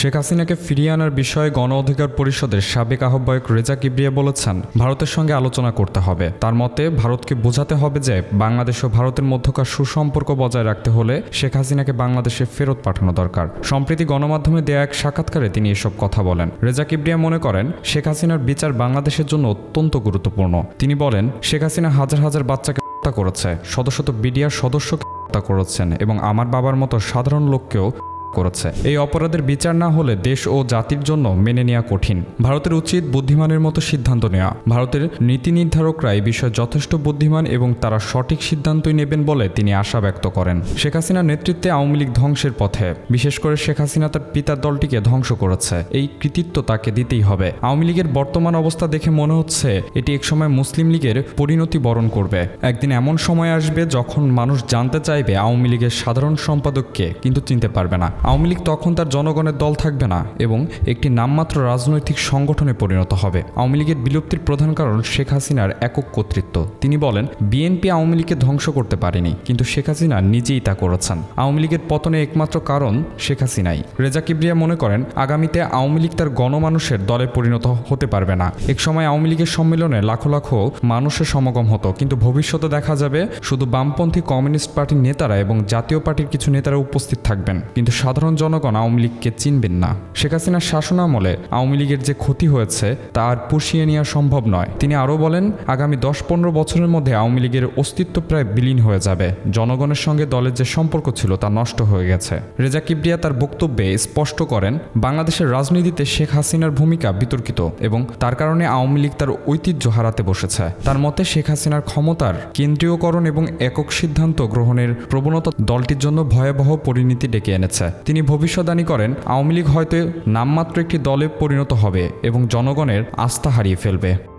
শেখ হাসিনাকে ফিরিয়ে আনার বিষয়ে গণ অধিকার পরিষদের সাবেক আহ্বায়ক রেজা কিবরিয়া বলেছেন, ভারতের সঙ্গে আলোচনা করতে হবে। তার মতে, ভারতকে বোঝাতে হবে যে, বাংলাদেশ ও ভারতের মধ্যকার সুসম্পর্ক বজায় রাখতে হলে শেখ হাসিনাকে বাংলাদেশে ফেরত পাঠানো দরকার। সম্প্রতি গণমাধ্যমে দেয়া এক সাক্ষাৎকারে তিনি এসব কথা বলেন। রেজা কিবরিয়া মনে করেন, শেখ হাসিনার বিচার বাংলাদেশের জন্য অত্যন্ত গুরুত্বপূর্ণ। তিনি বলেন, শেখ হাসিনা হাজার হাজার বাচ্চাকে হত্যা করেছে, শত শত বিডিআর সদস্যকে হত্যা করেছেন এবং আমার বাবার মতো সাধারণ লোককেও করেছে। এই অপরাধের বিচার না হলে দেশ ও জাতির জন্য মেনে নেওয়া কঠিন। ভারতের উচিত বুদ্ধিমানের মতো সিদ্ধান্ত নেওয়া। ভারতের নীতি নির্ধারকরা এই বিষয়ে যথেষ্ট বুদ্ধিমান এবং তারা সঠিক সিদ্ধান্তই নেবেন বলে তিনি আশা ব্যক্ত করেন। শেখ হাসিনার নেতৃত্বে আওয়ামী লীগ ধ্বংসের পথে। বিশেষ করে শেখ হাসিনা তার পিতার দলটিকে ধ্বংস করেছে। এই কৃতিত্ব তাকে দিতেই হবে। আওয়ামী লীগের বর্তমান অবস্থা দেখে মনে হচ্ছে এটি একসময় মুসলিম লীগের পরিণতি বরণ করবে। একদিন এমন সময় আসবে যখন মানুষ জানতে চাইবে আওয়ামী লীগের সাধারণ সম্পাদককে, কিন্তু চিনতে পারবে না। আওয়ামী লীগ তখন তার জনগণের দল থাকবে না এবং একটি নামমাত্র রাজনৈতিক সংগঠনে পরিণত হবে। আওয়ামী লীগের বিলুপ্তির প্রধান কারণ শেখ হাসিনার একক কর্তৃত্ব। তিনি বলেন, বিএনপি আওয়ামী লীগকে ধ্বংস করতে পারেনি, কিন্তু শেখ হাসিনা নিজেই তা করেছেন। আওয়ামী লীগের পতনে একমাত্র কারণ শেখ হাসিনাই। রেজা কিবরিয়া মনে করেন, আগামীতে আওয়ামী লীগ তার গণমানুষের দলে পরিণত হতে পারবে না। এক সময় আওয়ামী লীগের সম্মেলনে লাখো লাখো মানুষের সমাগম হতো, কিন্তু ভবিষ্যতে দেখা যাবে শুধু বামপন্থী কমিউনিস্ট পার্টির নেতারা এবং জাতীয় পার্টির কিছু নেতারা উপস্থিত থাকবেন। কিন্তু সাধারণ জনগণ আওয়ামী লীগকে চিনবেন না। শেখ হাসিনার শাসনামলে আওয়ামী লীগের যে ক্ষতি হয়েছে তা আর পুষিয়ে নেওয়া সম্ভব নয়। তিনি আরও বলেন, আগামী দশ পনেরো বছরের মধ্যে আওয়ামী লীগের অস্তিত্ব প্রায় বিলীন হয়ে যাবে। জনগণের সঙ্গে দলের যে সম্পর্ক ছিল, তা নষ্ট হয়ে গেছে। রেজা কিবরিয়া তার বক্তব্যে স্পষ্ট করেন, বাংলাদেশের রাজনীতিতে শেখ হাসিনার ভূমিকা বিতর্কিত এবং তার কারণে আওয়ামী লীগ তার ঐতিহ্য হারাতে বসেছে। তার মতে, শেখ হাসিনার ক্ষমতার কেন্দ্রীয়করণ এবং একক সিদ্ধান্ত গ্রহণের প্রবণতা দলটির জন্য ভয়াবহ পরিণতি ডেকে এনেছে। তিনি ভবিষ্যদ্বাণী করেন, আওয়ামী লীগ হয়তো নামমাত্র একটি দলে পরিণত হবে এবং জনগণের আস্থা হারিয়ে ফেলবে।